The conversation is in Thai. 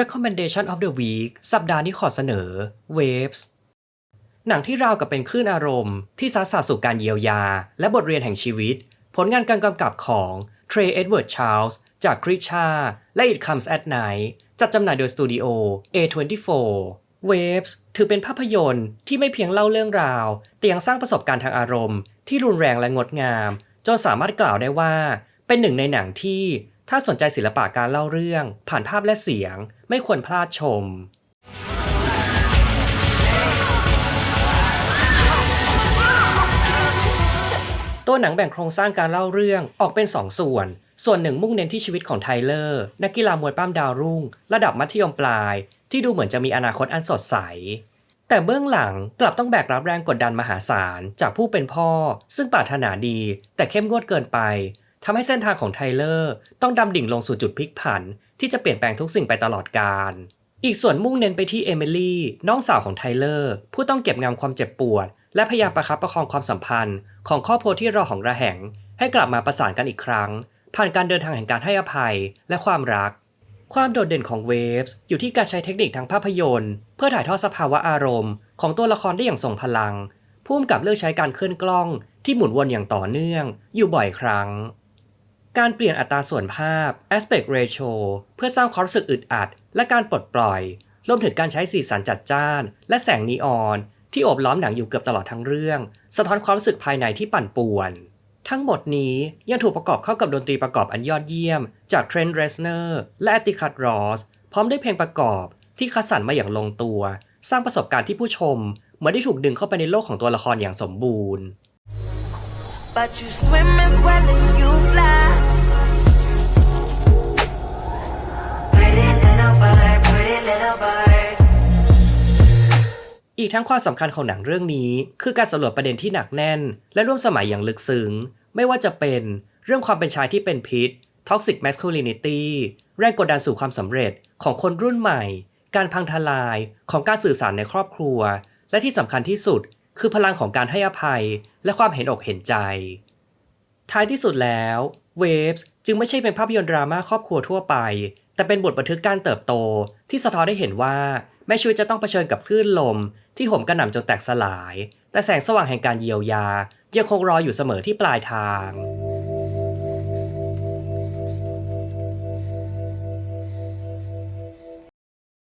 Recommendation of the Week สัปดาห์นี้ขอเสนอ Waves หนังที่ราวกับเป็นคลื่นอารมณ์ที่ซัดสาสู่การเยียวยา และบทเรียนแห่งชีวิต ผลงานการกำกับของเทรย์เอ็ดเวิร์ดชาร์ลส์จากคริชาและ It Comes at Night จัดจำหน่ายโดยสตูดิโอ A24 Waves ถือเป็นภาพยนตร์ที่ไม่เพียงเล่าเรื่องราว แต่ยังสร้างประสบการณ์ทางอารมณ์ ที่รุนแรงและงดงาม จนสามารถกล่าวได้ว่า เป็นหนึ่งในหนังที่ ถ้าสนใจศิลปะการเล่าเรื่อง ผ่านภาพและเสียง ไม่ควรพลาดชมตัวหนังแบ่งโครงสร้างการเล่าเรื่องออกเป็น 2 ส่วน ส่วนหนึ่งมุ่งเน้นที่ชีวิตของไทเลอร์ นักกีฬามวยปั้มดาวรุ่ง ระดับมัธยมปลาย ที่ดูเหมือนจะมีอนาคตอันสดใส แต่เบื้องหลังกลับต้องแบกรับแรงกดดันมหาศาล จากผู้เป็นพ่อ ซึ่งปรารถนาดี แต่เข้มงวดเกินไป ทำให้เส้นทางของไทเลอร์ต้องดำดิ่งลงสู่จุดพลิกผัน ที่จะเปลี่ยนแปลงทุกสิ่งไปตลอดกาลอีกส่วนมุ่งเน้นไปที่เอมิลี่น้องสาวของไทเลอร์ผู้ต้องเก็บงำความเจ็บปวด และพยายามประคับประคองความสัมพันธ์ ของครอบครัวที่รอของระแหง ให้กลับมาประสานกันอีกครั้ง ผ่านการเดินทางแห่งการให้อภัยและความรัก ความโดดเด่นของ Waves อยู่ที่การใช้เทคนิคทางภาพยนตร์ เพื่อถ่ายทอดสภาวะอารมณ์ ของตัวละครได้อย่างทรงพลังพุ่มกับเลือกใช้การเคลื่อนกล้องที่หมุนวนอย่างต่อเนื่อง อยู่บ่อยครั้ง การเปลี่ยนอัตราส่วนภาพ aspect ratio เพื่อสร้างความรู้สึกอึดอัด และการปลดปล่อย รวมถึงการใช้สีสันจัดจ้าน และแสงนีออน ที่โอบล้อมหนังอยู่เกือบตลอดทั้งเรื่อง สะท้อนความรู้สึกภายในที่ปั่นป่วน ทั้งหมดนี้ยังถูกประกอบเข้ากับดนตรีประกอบอันยอดเยี่ยม จากเทรนด์เรสเนอร์และแอติคัตรอสพร้อมด้วยเพลงประกอบที่คัดสรรมาอย่างลงตัว สร้างประสบการณ์ที่ผู้ชมเหมือนได้ถูกดึงเข้าไปในโลกของตัวละครอย่างสมบูรณ์ But you swim as well as you fly. Pretty little bird, pretty little bird. อีกทั้งความสำคัญของหนังเรื่องนี้ คือการสำรวจประเด็นที่หนักแน่น และร่วมสมัยอย่างลึกซึ้ง ไม่ว่าจะเป็นเรื่องความเป็นชายที่เป็นพิษ toxic masculinity แรงกดดันสู่ความสำเร็จของคนรุ่นใหม่ การพังทลายของการสื่อสารในครอบครัว และที่สำคัญที่สุด คือพลังของการให้อภัยและความเห็นอกเห็นใจ ท้ายที่สุดแล้วเวฟส์จึงไม่ใช่เป็นภาพยนตร์ดราม่าครอบครัวทั่วไป แต่เป็นบทบันทึกการเติบโต ที่สะท้อนได้เห็นว่าแม้ชีวิตจะต้องเผชิญกับคลื่นลม ที่ห่มกระหน่ำจนแตกสลาย แต่แสงสว่างแห่งการเยียวยายังคงรออยู่เสมอที่ปลายทาง